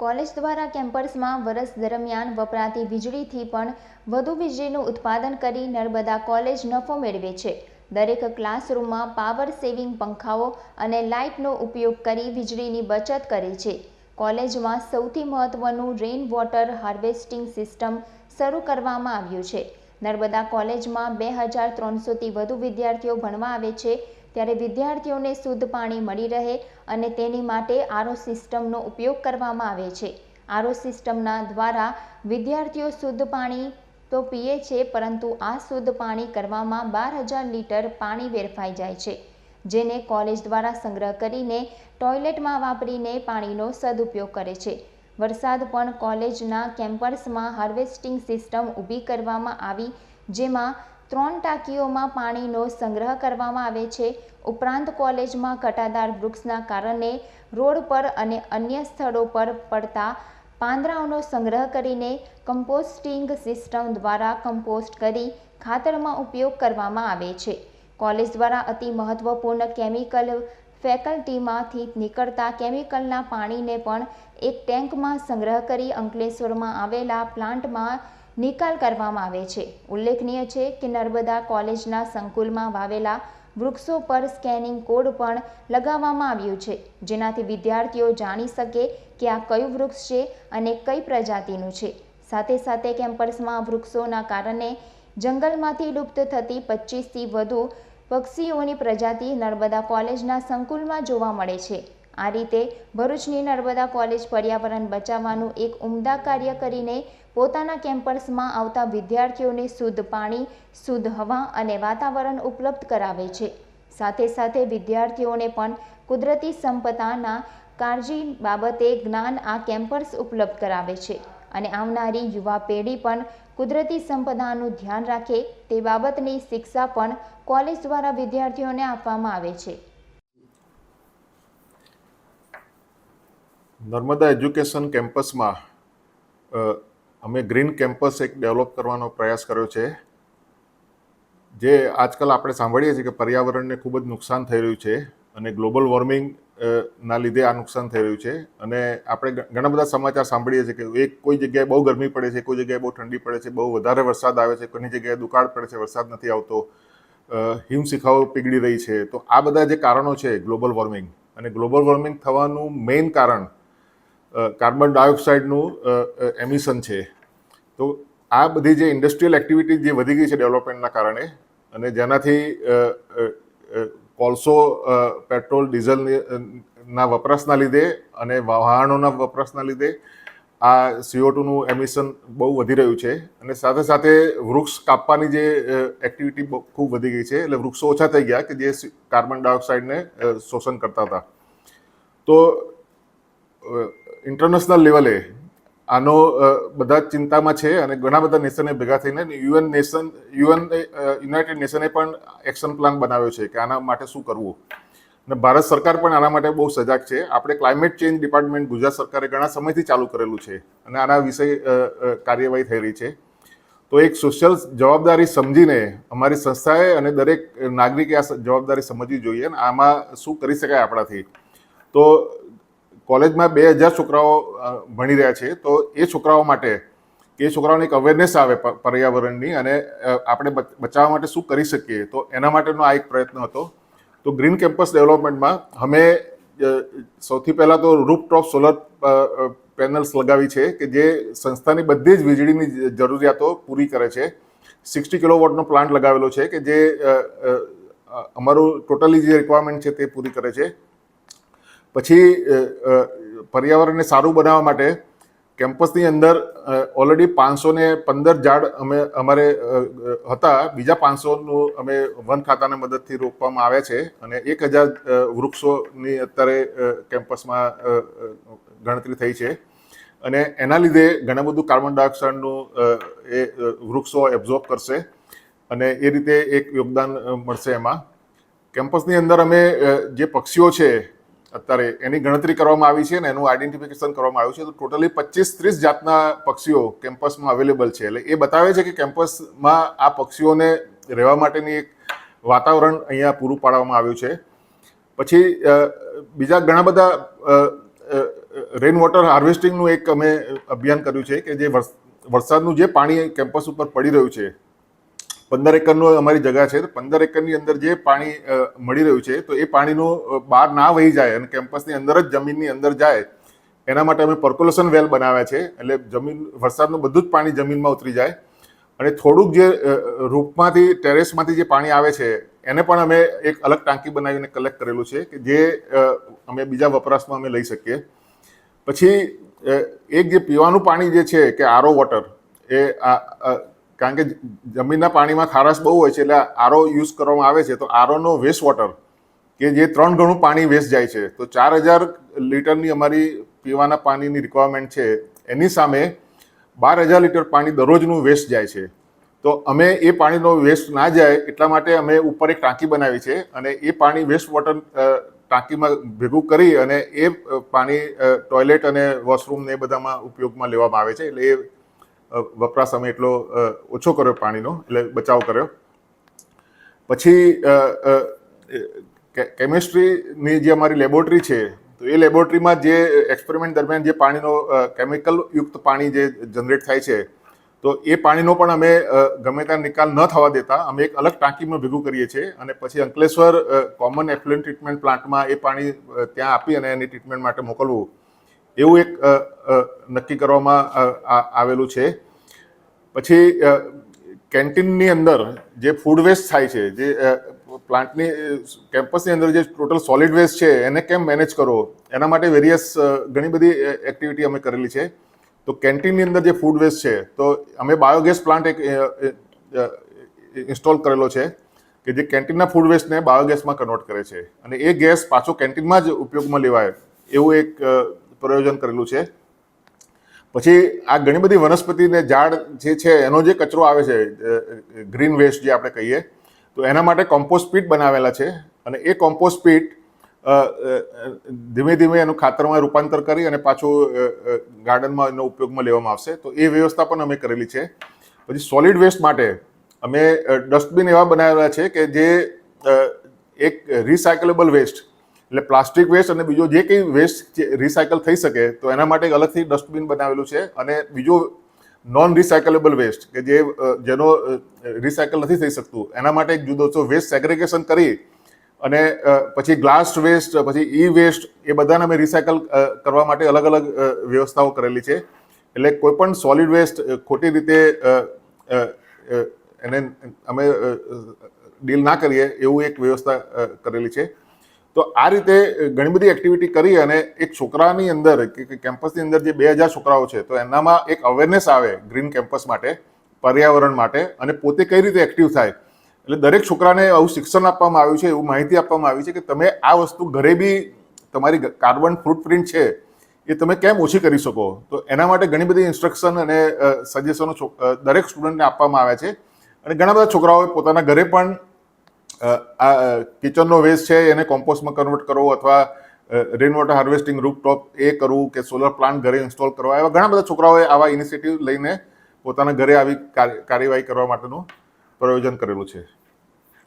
College દ્વારા કેમ્પસમાં વર્ષ દરમિયાન વપરાતી વીજળીથી પણ વધુ વીજળીનું ઉત્પાદન કરી નર્મદા કોલેજ નફો મેળવે છે. દરેક ક્લાસરૂમમાં પાવર સેવિંગ પંખાઓ અને લાઇટનો ઉપયોગ કરી વીજળીની બચત કરે છે. કોલેજમાં સૌથી મહત્વનું રેઇન વોટર હાર્વેસ્ટિંગ સિસ્ટમ શરૂ કરવામાં આવ્યું છે. નર્મદા કોલેજમાં બે હજાર ત્રણસોથી વધુ વિદ્યાર્થીઓ ભણવા આવે છે ત્યારે વિદ્યાર્થીઓને શુદ્ધ પાણી મળી રહે અને તેની માટે આરો સિસ્ટમનો ઉપયોગ કરવામાં આવે છે. આરો સિસ્ટમના દ્વારા વિદ્યાર્થીઓ શુદ્ધ પાણી તો પીએ છે, પરંતુ આ શુદ્ધ પાણી કરવામાં બાર હજાર લીટર પાણી વેરફાઈ જાય છે, જેને કોલેજ દ્વારા સંગ્રહ કરીને ટોયલેટમાં વાપરીને પાણીનો સદુપયોગ કરે છે. વરસાદ પણ કોલેજના કેમ્પસમાં હાર્વેસ્ટિંગ સિસ્ટમ ઊભી કરવામાં આવી, જેમાં ત્રણ ટાંકીઓમાં પાણીનો સંગ્રહ કરવામાં આવે છે. ઉપરાંત કોલેજમાં ઘટાદાર વૃક્ષના કારણે રોડ પર અને અન્ય સ્થળો પર પડતા પાંદડાઓનો સંગ્રહ કરીને કમ્પોસ્ટિંગ સિસ્ટમ દ્વારા કમ્પોસ્ટ કરી ખાતરમાં ઉપયોગ કરવામાં આવે છે. કોલેજ દ્વારા અતિ મહત્વપૂર્ણ કેમિકલ ફેકલ્ટીમાંથી નીકળતા કેમિકલના પાણીને પણ એક ટેન્કમાં સંગ્રહ કરી અંકલેશ્વરમાં આવેલા પ્લાન્ટમાં નિકાલ કરવામાં આવે છે. ઉલ્લેખનીય છે કે નર્મદા કોલેજના સંકુલમાં વાવેલા વૃક્ષો પર સ્કેનિંગ કોડ પણ લગાવવામાં આવ્યું છે. જેનાથી વિદ્યાર્થીઓ જાણી શકે કે આ કયું વૃક્ષ છે અને કઈ પ્રજાતિનું છે. સાથે સાથે કેમ્પસમાં વૃક્ષોના કારણે જંગલમાંથી લુપ્ત થતી પચીસથી વધુ પક્ષીઓની પ્રજાતિ નર્મદા કોલેજના સંકુલમાં જોવા મળે છે. આ રીતે ભરૂચની નર્મદા કોલેજ પર્યાવરણ બચાવવાનું એક ઉમદા કાર્ય કરીને પોતાના કેમ્પસમાં આવતા વિદ્યાર્થીઓને શુદ્ધ પાણી, શુદ્ધ હવા અને વાતાવરણ ઉપલબ્ધ કરાવે છે. સાથે સાથે વિદ્યાર્થીઓને પણ કુદરતી સંપદાના કાળજી બાબતે જ્ઞાન આ કેમ્પસ ઉપલબ્ધ કરાવે છે અને આવનારી યુવા પેઢી પણ કુદરતી સંપદાનું ધ્યાન રાખે તે બાબતની શિક્ષા પણ કોલેજ દ્વારા વિદ્યાર્થીઓને આપવામાં આવે છે. નર્મદા એજ્યુકેશન કેમ્પસમાં અમે ગ્રીન કેમ્પસ એક ડેવલપ કરવાનો પ્રયાસ કર્યો છે. જે આજકાલ આપણે સાંભળીએ છીએ કે પર્યાવરણને ખૂબ જ નુકસાન થઈ રહ્યું છે અને ગ્લોબલ વોર્મિંગ ના લીધે આ નુકસાન થઈ રહ્યું છે. અને આપણે ઘણા બધા સમાચાર સાંભળીએ છીએ કે એક કોઈ જગ્યાએ બહુ ગરમી પડે છે, કોઈ જગ્યાએ બહુ ઠંડી પડે છે, બહુ વધારે વરસાદ આવે છે, કોઈની જગ્યાએ દુકાળ પડે છે, વરસાદ નથી આવતો હિમશિખાઓ પીગળી રહી છે. તો આ બધા જે કારણો છે ગ્લોબલ વોર્મિંગ અને ગ્લોબલ વોર્મિંગ થવાનું મેઇન કારણ કાર્બન ડાયોક્સાઇડનું એમિશન છે. તો આ બધી જે ઇન્ડસ્ટ્રીયલ એક્ટિવિટી જે વધી ગઈ છે ડેવલપમેન્ટના કારણે અને જેનાથી કોલસો પેટ્રોલ ડીઝલની વપરાશના લીધે અને વાહનોના વપરાશના લીધે આ સીઓ ટુનું એમિશન બહુ વધી રહ્યું છે. અને સાથે સાથે વૃક્ષ કાપવાની જે એક્ટિવિટી ખૂબ વધી ગઈ છે. એટલે વૃક્ષો ઓછા થઈ ગયા કે જે કાર્બન ડાયોક્સાઇડને શોષણ કરતા હતા. તો ઇન્ટરનેશનલ લેવલે આનો બધા ચિંતામાં છે અને ઘણા બધા નેશને ભેગા થઈને યુએન નેશન યુએન યુનાઇટેડ નેશને પણ એક્શન પ્લાન બનાવ્યો છે કે આના માટે શું કરવું. અને ભારત સરકાર પણ આના માટે બહુ સજાગ છે. આપણે ક્લાઇમેટ ચેન્જ ડિપાર્ટમેન્ટ ગુજરાત સરકારે ઘણા સમયથી ચાલુ કરેલું છે અને આના અ, કાર્યવાહી થઈ રહી છે. તો એક સોશિયલ જવાબદારી સમજીને અમારી સંસ્થાએ અને દરેક નાગરિકે આ જવાબદારી સમજવી જોઈએ અને આમાં શું કરી શકાય આપણાથી. તો કોલેજમાં બે હજાર છોકરાઓ ભણી રહ્યા છે, તો એ છોકરાઓ માટે કે છોકરાઓને એક અવેરનેસ આવે પર્યાવરણની અને આપણે બચાવવા માટે શું કરી શકીએ, તો એના માટેનો આ એક પ્રયત્ન હતો. તો ગ્રીન કેમ્પસ ડેવલપમેન્ટમાં અમે સૌથી પહેલાં તો રૂપટોપ સોલર પેનલ્સ લગાવી છે, કે જે સંસ્થાની બધી જ વીજળીની જરૂરિયાતો પૂરી કરે છે. સિક્સટી કિલો વોટનો પ્લાન્ટ લગાવેલો છે, કે જે અમારું ટોટલી જે રિક્વાયરમેન્ટ છે તે પૂરી કરે છે. પછી પર્યાવરણને સારું બનાવવા માટે કેમ્પસની અંદર ઓલરેડી પાંચસો ને પંદર ઝાડ અમે, અમારે હતા. બીજા પાંચસોનું અમે વન ખાતાના મદદથી રોપવામાં આવ્યા છે અને એક હજાર વૃક્ષોની અત્યારે કેમ્પસમાં ગણતરી થઈ છે. અને એના લીધે ઘણા બધું કાર્બન ડાયોક્સાઇડનું એ વૃક્ષો એબ્ઝોર્બ કરશે અને એ રીતે એક યોગદાન મળશે એમાં. કેમ્પસની અંદર અમે જે પક્ષીઓ છે અત્યારે એની ગણતરી કરવામાં આવી છે અને એનું આઈડેન્ટિફિકેશન કરવામાં આવ્યું છે, તો ટોટલી પચીસ ત્રીસ જાતના પક્ષીઓ કેમ્પસમાં અવેલેબલ છે. એટલે એ બતાવે છે કે કેમ્પસમાં આ પક્ષીઓને રહેવા માટેની એક વાતાવરણ અહીંયા પૂરું પાડવામાં આવ્યું છે. પછી બીજા ઘણા બધા રેન વોટર હાર્વેસ્ટિંગનું એક અમે અભિયાન કર્યું છે કે જે વરસાદનું જે પાણી કેમ્પસ ઉપર પડી રહ્યું છે પંદર એકરનો અમારી જગા છે, તો પંદર એકરની અંદર જે પાણી મળી રહ્યું છે, તો એ પાણીનું બહાર ના વહી જાય અને કેમ્પસની અંદર જ જમીનની અંદર જાય, એના માટે અમે પર્કોલેશન વેલ બનાવ્યા છે, એટલે જમીન, વરસાદનું બધું જ પાણી જમીનમાં ઉતરી જાય. અને થોડુંક જે રૂપમાંથી, ટેરેસમાંથી જે પાણી આવે છે, એને પણ અમે એક અલગ ટાંકી બનાવીને કલેક્ટ કરેલું છે, કે જે અમે બીજા વપરાશમાં અમે લઈ શકીએ. પછી એક જે પીવાનું પાણી જે છે, કે આરો વોટર, એ કારણ કે જમીનના પાણીમાં ખારાશ બહુ હોય છે એટલે આરો યુઝ કરવામાં આવે છે. તો આરોનો વેસ્ટ વોટર કે જે ત્રણ ગણું પાણી વેસ્ટ જાય છે. તો ચાર હજાર લીટરની અમારી પીવાના પાણીની રિક્વાયરમેન્ટ છે. એની સામે બાર હજાર લીટર પાણી દરરોજનું વેસ્ટ જાય છે. તો અમે એ પાણીનો વેસ્ટ ના જાય એટલા માટે અમે ઉપર એક ટાંકી બનાવી છે અને એ પાણી વેસ્ટ વોટર ટાંકીમાં ભેગું કરી અને એ પાણી ટોયલેટ અને વોશરૂમ ને બધામાં ઉપયોગમાં લેવામાં આવે છે. એટલે એ વપરાશ અમે એટલો ઓછો કર્યો પાણીનો, એટલે બચાવ કર્યો. પછી કેમિસ્ટ્રીની જે અમારી લેબોરેટરી છે, તો એ લેબોરેટરીમાં જે એક્સપેરિમેન્ટ દરમિયાન જે પાણીનો કેમિકલ યુક્ત પાણી જે જનરેટ થાય છે, તો એ પાણીનો પણ અમે ગમે ત્યાં નિકાલ ન થવા દેતા, અમે એક અલગ ટાંકીમાં ભેગું કરીએ છીએ અને પછી અંકલેશ્વર કોમન એફ્લુએન્ટ ટ્રીટમેન્ટ પ્લાન્ટમાં એ પાણી ત્યાં આપી અને એની ટ્રીટમેન્ટ માટે મોકલવું. એવું એક નક્કી કરવામાં આવેલું છે. પછી કેન્ટીનની અંદર જે ફૂડ વેસ્ટ થાય છે, જે પ્લાન્ટની, કેમ્પસની અંદર જે ટોટલ સોલિડ વેસ્ટ છે, એને કેમ મેનેજ કરો? એના માટે વેરિયસ ઘણી બધી એક્ટિવિટી અમે કરેલી છે. તો કેન્ટીનની અંદર જે ફૂડ વેસ્ટ છે, તો અમે બાયોગેસ પ્લાન્ટ એક ઇન્સ્ટોલ કરેલો છે, કે જે કેન્ટીનના ફૂડ વેસ્ટને બાયોગેસમાં કન્વર્ટ કરે છે. અને એ ગેસ પાછો કેન્ટીનમાં જ ઉપયોગમાં લેવાય. એવું એક પ્રયોજન કરેલું છે. પછી આ ઘણી બધી વનસ્પતિને ઝાડ જે છે, એનો જે કચરો આવે છે ગ્રીન વેસ્ટ જે આપણે કહીએ, તો એના માટે કોમ્પોસ્ટ પીટ બનાવેલા છે અને એ કોમ્પોસ્ટ પીટ ધીમે ધીમે એનું ખાતરમાં રૂપાંતર કરી અને પાછું ગાર્ડનમાં એનો ઉપયોગમાં લેવામાં આવશે. તો એ વ્યવસ્થા પણ અમે કરેલી છે. પછી સોલિડ વેસ્ટ માટે અમે ડસ્ટબિન એવા બનાવેલા છે કે જે એક રિસાયકલેબલ વેસ્ટ એટલે પ્લાસ્ટિક વેસ્ટ અને બીજો જે કંઈ વેસ્ટ રિસાયકલ થઈ શકે, તો એના માટે અલગથી ડસ્ટબિન બનાવેલું છે અને બીજો નોન રિસાયકલેબલ વેસ્ટ કે જે જેનો રિસાયકલ નથી થઈ શકતું, એના માટે એક જુદો છો વેસ્ટ સેગ્રેગેશન કરી અને પછી ગ્લાસ વેસ્ટ પછી ઈ વેસ્ટ એ બધાને અમે રિસાયકલ કરવા માટે અલગ અલગ વ્યવસ્થાઓ કરેલી છે. એટલે કોઈ પણ સોલિડ વેસ્ટ ખોટી રીતે એને અમે ડીલ ના કરીએ એવું એક વ્યવસ્થા કરેલી છે. તો આ રીતે ઘણી બધી એક્ટિવિટી કરી અને એક છોકરાની અંદર, કે કેમ્પસની અંદર જે બે હજાર છોકરાઓ છે, તો એનામાં એક અવેરનેસ આવે ગ્રીન કેમ્પસ માટે, પર્યાવરણ માટે અને પોતે કઈ રીતે એક્ટિવ થાય. એટલે દરેક છોકરાને આવું શિક્ષણ આપવામાં આવ્યું છે, એવું માહિતી આપવામાં આવી છે કે તમે આ વસ્તુ ઘરે બી, તમારી કાર્બન ફૂટપ્રિન્ટ છે, એ તમે કેમ ઓછી કરી શકો? તો એના માટે ઘણી બધી ઇન્સ્ટ્રક્શન અને સજેશનો દરેક સ્ટુડન્ટને આપવામાં આવ્યા છે. અને ઘણા બધા છોકરાઓએ પોતાના ઘરે પણ આ કિચનનો વેસ્ટ છે, એને કોમ્પોસ્ટમાં કન્વર્ટ કરવો અથવા રેન વોટર હાર્વેસ્ટિંગ રૂપટોપ એ કરવું કે સોલર પ્લાન્ટ ઘરે ઇન્સ્ટોલ કરવા, એવા ઘણા બધા છોકરાઓએ આવા ઇનિશિયેટિવ લઈને પોતાના ઘરે આવી કાર્ય- કાર્યવાહી કરવા માટેનું પ્રયોજન કરેલું છે.